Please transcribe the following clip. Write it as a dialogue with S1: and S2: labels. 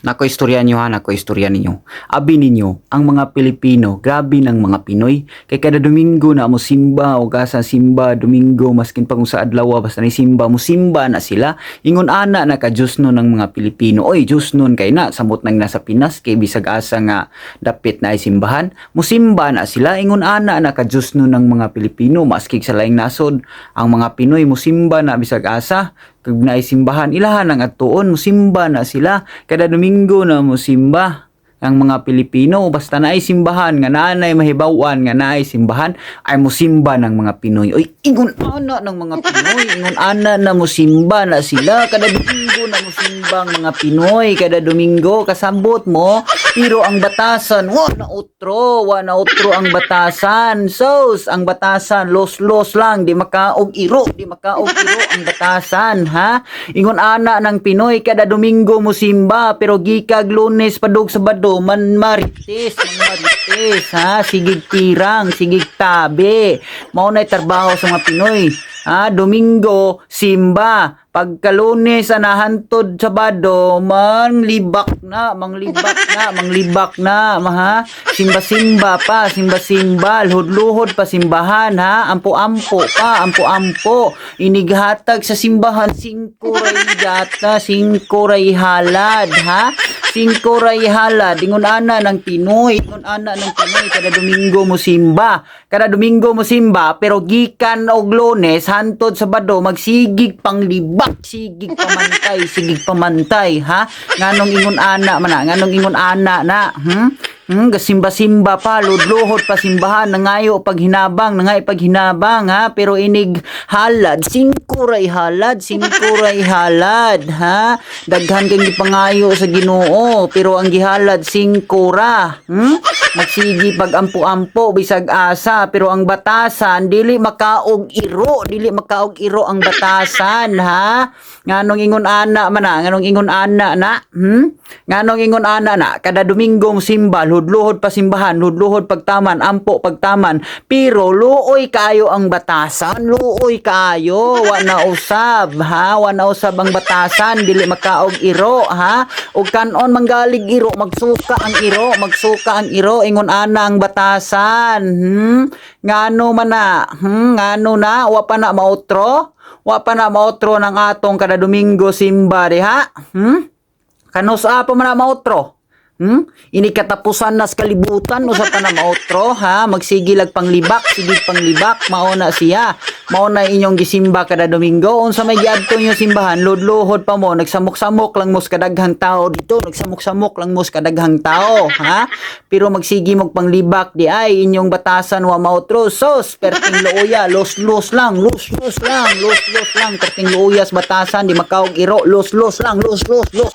S1: Nako istorya niyo ha, nako istorya ninyo. Abi ninyo, ang mga Pilipino, grabe ng mga Pinoy. Kay kada Domingo na mo simba o gasa simba, Domingo, maskin pa kung sa adlaw, basta ni simba, mo simba na sila. Ingon ana na ka Diyos nun ng mga Pilipino. Oy, Diyos nun kay na, samot nang nasa Pinas, kay bisag asa nga dapit na ay simbahan. Musimba na sila, ingon ana na ka Diyos nun ng mga Pilipino, maskig sa laing nasod. Ang mga Pinoy, musimba na bisag asa, kag simbahan ilahan ang atuon musimba na sila. Kada domingo na musimba ang mga Pilipino. Basta naay simbahan nga naanay mahibawan nga naay simbahan ay musimba ng mga Pinoy. Oy ingon ana ng mga Pinoy ingon ana na musimba na sila. Kada domingo na musimba ang mga Pinoy. Kada domingo kasambot mo pero ang batasan. Wa na utro wa na utro ang batasan. Sos ang batasan los los lang. Di makaog iro di makaog iro ang batasan ha? Ingon ana ng Pinoy kada domingo mo simba pero gikag lunes padug sabado man marites man marites ha? Sigig tirang sigig tabi. Mao na trabaho sa mga Pinoy ha? Domingo simba pagkalunes anahantod sabado man libak na manglibak na manglibak na ha? Simba-simba pa simba-simba luhod-luhod pa simbahan ha? Ampo-ampo pa ampo-ampo. Inighatag sa simbahan singko ray singko ray halad ha singko ray halad ingon ana ng Pinoy. Ingon ana ng Pinoy. Kada domingo mo simba. Kada domingo mo simba pero gikan og lunes hantod sabado magsigig panglibak sigig pamantay sigig pamantay ha? Nganong ingon ana man nganong ingon ana na hmm Hmm, gasimba-simba pa, ludluhod pa simbahan, nangayo paghinabang, nangay paghinabang ha, pero inig halad, singkuray halad, singkuray halad ha, daghan kang gipangayo sa ginoo, pero ang gihalad singkura, hmm? magsigi pag ampo-ampo, bisag asa, pero ang batasan, dili makaog iro, dili makaog iro ang batasan ha, nganong ingon ana man na, nganong ingon ana na, hmm? nganong ingon ana na, kada Domingo simba, ludluhod pa simbahan, ludluhod pagtaman, ampo pagtaman, pero luoy kayo ang batasan, luoy kayo, wa na usab, ha, wa na usab ang batasan, dili makaog iro, ha, ug kanon manggalig iro, magsuka ang iro, magsuka ang iro, ingon ana ang batasan, hmm, ngano man na, hmm, ngano na, wa pa na mautro, wa pa na mautro ng atong kada Domingo simba diha, hmm, Kanos apa man na mautro? Hmm? Ini katapusan na sa kalibutan o sa pa na mautro, ha? Magsigilag panglibak, sigig panglibak, mauna siya. Mauna inyong gisimba kada Domingo. Unsa may giadto inyong simbahan, lodlohod pa mo, nagsamok-samok lang mo sa kadaghang tao dito, nagsamok-samok lang mo sa kadaghang tao, ha? Pero magsigi mo panglibak di ay inyong batasan wa mautro. Sos, perting looya, los-los lang, los-los lang, los-los lang, perting loyas batasan di makaog iro, los-los lang, los-los, los.